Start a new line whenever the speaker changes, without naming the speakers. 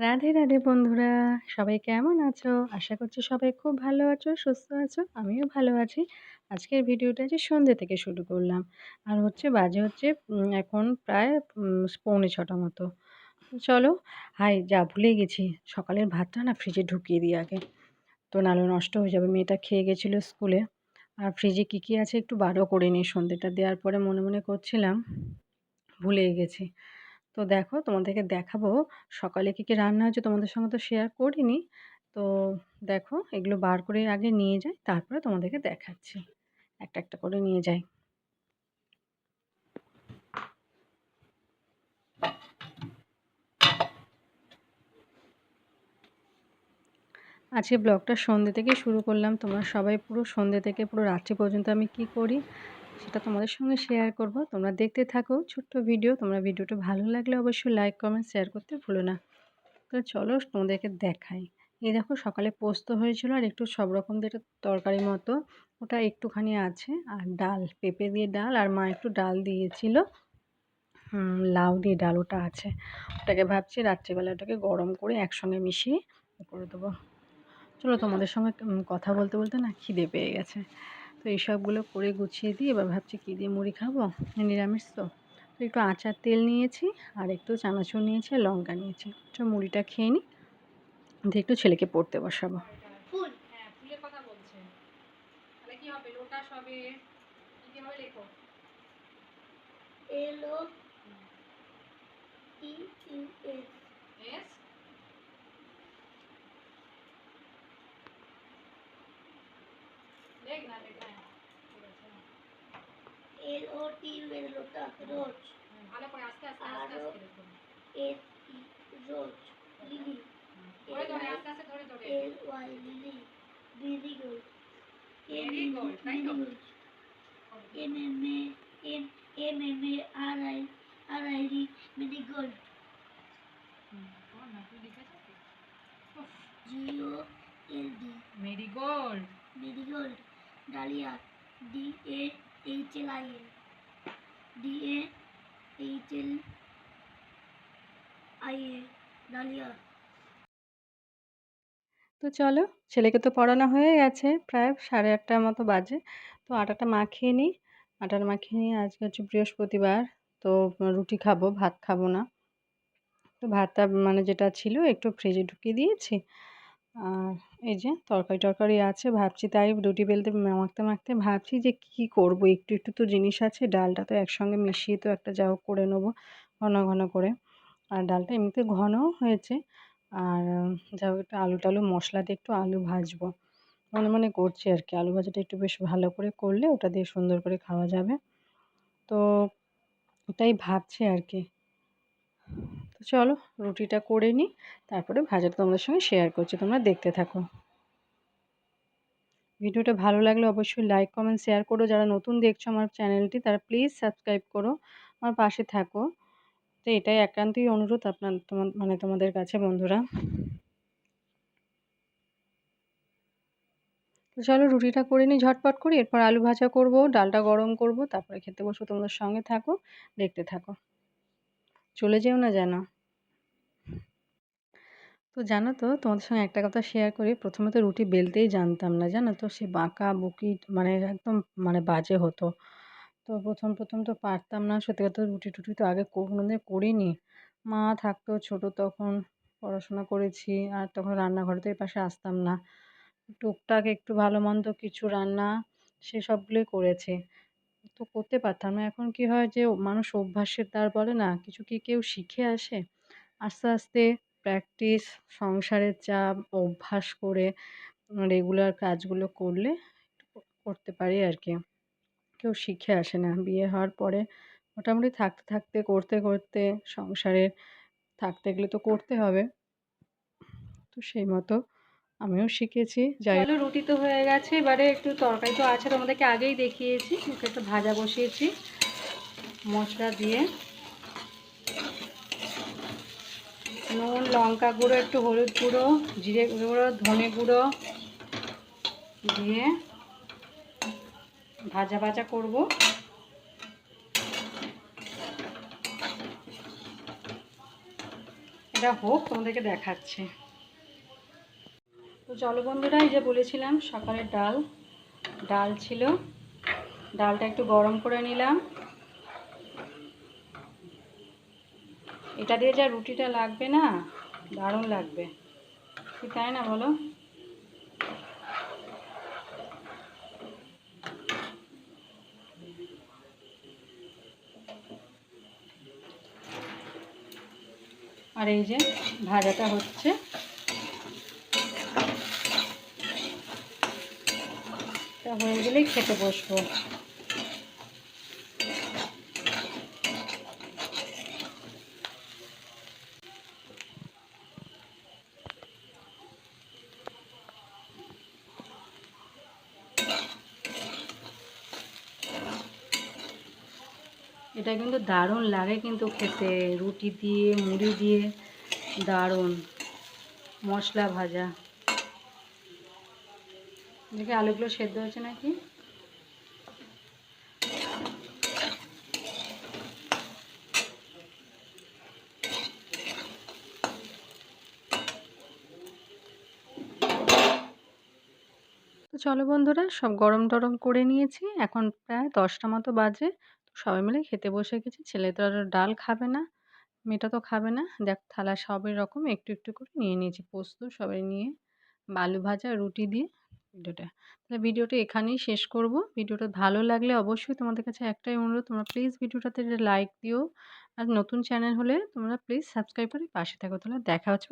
রাধে রাধে বন্ধুরা, সবাই কেমন আছো? আশা করছি সবাই খুব ভালো আছো, সুস্থ আছো, আমিও ভালো আছি। আজকের ভিডিওটা যে সন্ধ্যে থেকে শুরু করলাম, আর হচ্ছে বাজে হচ্ছে এখন প্রায় পৌনে ছটা মতো। চলো, হাই, যা ভুলে গেছি, সকালের ভাতটা না ফ্রিজে ঢুকিয়ে দিই আগে। তো নাহলে নষ্ট হয়ে যাবে, মেয়েটা খেয়ে গেছিল স্কুলে। আর ফ্রিজে কী কী আছে একটু বারও করে নিই সন্ধ্যেটা দেওয়ার পরে মনে মনে করছিলাম ভুলে গেছি। তো দেখো তোমাদেরকে দেখাবো সকালে কী কী রান্না হয়েছে তোমাদের সঙ্গে তো শেয়ার করিনি। তো দেখো এগুলো বার করে আগে নিয়ে যাই, তারপরে তোমাদেরকে দেখাচ্ছি। একটা একটা করে নিয়ে যাই। আজকে ব্লগটা সন্ধ্যে থেকে শুরু করলাম। তোমরা সবাই পুরো সন্ধ্যে থেকে, পুরো রাত্রি পর্যন্ত আমি কি করি? সেটা তোমাদের সঙ্গে শেয়ার করব। তোমরা দেখতে থাকো, ছোট্ট ভিডিও তোমরা ভিডিওটা ভালো লাগলে অবশ্যই লাইক কমেন্ট শেয়ার করতে ভুলো না। তো চলো তোমাদেরকে দেখাই। এই দেখো সকালে পোস্ত হয়েছিল আর একটু সব রকম দিয়ে তরকারি মতো, ওটা একটুখানি আছে। আর ডাল, পেঁপে দিয়ে ডাল আর মা একটু ডাল দিয়েছিল। লাউ দিয়ে ডাল ওটা আছে। ওটাকে ভাবছি রাত্রিবেলা ওটাকে গরম করে একসঙ্গে মিশিয়ে করে দেবো। চলো তোমাদের সঙ্গে কথা বলতে বলতে না খিদে পেয়ে গেছে। তো এইসবগুলো করে গুছিয়ে দিই এবার ভাবছি কী দিয়ে মুড়ি খাব? নিরামিষ তো। তো একটু আচার তেল নিয়েছি আর একটু চানাচুর নিয়েছি আর লঙ্কা নিয়েছি। তো মুড়িটা খেয়ে নিই। দিয়ে একটু ছেলেকে পড়তে বসাবো।
ফুল? হ্যাঁ বলছে।
L O T U S lotus rose
হুম, ভালো করে আস্তে আস্তে আস্তে
আরো-
আস্তে লেখো
S E রোজ লিলি
ধরে ধরে আস্তে আস্তে ধরে ধরে
L Y lily marigold
Very good, তাই তো?
M M A M M M A R I R I D marigold
হুম, বল না, তুই লিখেছিস কি? উফ,
G O L D
marigold
marigold dahlia D A A D A, H L, I A dahlia
তো চলো, ছেলেকে তো পড়ানো হয়ে গেছে, প্রায় সাড়ে আটটার মতো বাজে। তো আটাটা মাখিয়ে নিই। আটার মাখিয়ে নিই আজকে হচ্ছে বৃহস্পতিবার, তো রুটি খাব, ভাত খাব না। তো ভাতটা মানে যেটা ছিল একটু ফ্রিজে ঢুকিয়ে দিয়েছি। আর এই যে তরকারি টরকারি আছে, ভাবছি তাই রুটি বেলতে মাখতে মাখতে ভাবছি যে কী করব? একটু একটু তো জিনিস আছে, ডালটা তো একসঙ্গে মিশিয়ে তো একটা যা হোক করে নেব ঘন ঘন করে। আর ডালটা এমনিতে ঘনও হয়েছে। আর যা হোক একটু আলু টালু মশলা দিয়ে একটু আলু ভাজবো। মনে মনে করছি আর কি, আলু ভাজাটা একটু বেশ ভালো করে করলে ওটা দিয়ে সুন্দর করে খাওয়া যাবে। তো ওটাই ভাবছি আর কি। তো চলো রুটিটা করে নিই, তারপরে ভাজাটা তোমাদের সঙ্গে শেয়ার করছি, তোমরা দেখতে থাকো। ভিডিওটা ভালো লাগলে অবশ্যই লাইক কমেন্ট শেয়ার করো। যারা নতুন দেখছ আমার চ্যানেলটি তারা প্লিজ সাবস্ক্রাইব করো, আমার পাশে থাকো। তো এটাই একান্তই অনুরোধ আপনার, তোমার মানে তোমাদের কাছে বন্ধুরা। তো চলো রুটিটা করে নিই, ঝটপট করি। এরপর আলু ভাজা করব, ডালটা গরম করব, তারপরে খেতে বসবো তোমাদের সঙ্গে থাকো, দেখতে থাকো। চলে যেও না যেন। তো জানো তো, তোমাদের সঙ্গে একটা কথা শেয়ার করি। প্রথমে তো রুটি বেলতেই জানতাম না, জানো তো? সে বাঁকা বুকি মানে একদম মানে বাজে হতো। তো প্রথম প্রথম তো পারতাম না, সত্যি কথা রুটি টুটি তো আগে কোনোদিন করিনি। মা থাকতো ছোট তখন, পড়াশোনা করেছি আর তখন রান্নাঘরে তো এই পাশে আসতাম না। টুকটাক একটু ভালো মন্দ কিছু রান্না সেসবগুলোই করেছি। তো করতে পারতাম না। এখন কি হয় যে, মানুষ অভ্যাসের দ্বার বলে না, কিছু কি কেউ শিখে আসে? আস্তে আস্তে প্র্যাকটিস সংসারের চাপ, অভ্যাস করে রেগুলার কাজগুলো করলে করতে পারি আর কি কেউ শিখে আসে না। বিয়ে হওয়ার পরে মোটামুটি থাকতে থাকতে, করতে করতে সংসারে থাকতে গেলে তো করতে হবে। তো সেই মতো আমিও শিখেছি, যাই হোক রুটি তো হয়ে গেছে, এবারে একটু তরকারি তো আছে, তোমাদেরকে আগেই দেখিয়েছি, ওকে একটু ভাজা বসিয়েছি, মশলা দিয়ে। নুন, লঙ্কা গুঁড়ো, একটু হলুদ গুঁড়ো, জিরে গুঁড়ো, ধনে গুঁড়ো দিয়ে ভাজা ভাজা করব। এটা হোক, তোমাদেরকে দেখাচ্ছি। তো চলো বন্ধুরা, এই যে বলেছিলাম সকালের ডাল। ডাল ছিল। ডালটা একটু গরম করে নিলাম। এটা দিয়ে যা রুটিটা লাগবে না, দারুণ লাগবে। কি তাই না বলো? আর এই যে ভাজাটা হচ্ছে। তা হয়ে গেলেই খেতে বসবো। এটা কিন্তু দারুণ লাগে কিন্তু খেতে। রুটি দিয়ে, মুড়ি দিয়ে, দারুণ। মশলা ভাজা। দেখি আলুগুলো সেদ্ধ হয়েছে নাকি? চলো বন্ধুরা, সব গরম টরম করে নিয়েছি। এখন প্রায় দশটা মতো বাজে। সবাই মিলে খেতে বসে গেছি। ছেলে তো আর ডাল খাবে না, মেয়েটা তো খাবে না। দেখ, থালা সবই রকম। একটু একটু করে নিয়ে নিয়েছি পোস্ত সবাই নিয়ে। আলু ভাজা, রুটি দিয়ে। ভিডিওটা। তাহলে ভিডিওটা এখানেই শেষ করব। ভিডিওটা ভালো লাগলে অবশ্যই তোমাদের কাছে একটাই অনুরোধ, তোমরা প্লিজ ভিডিওটাতে লাইক দিও। আর নতুন চ্যানেল হলে তোমরা প্লিজ সাবস্ক্রাইব করে পাশে থাকো। তাহলে দেখা হচ্ছে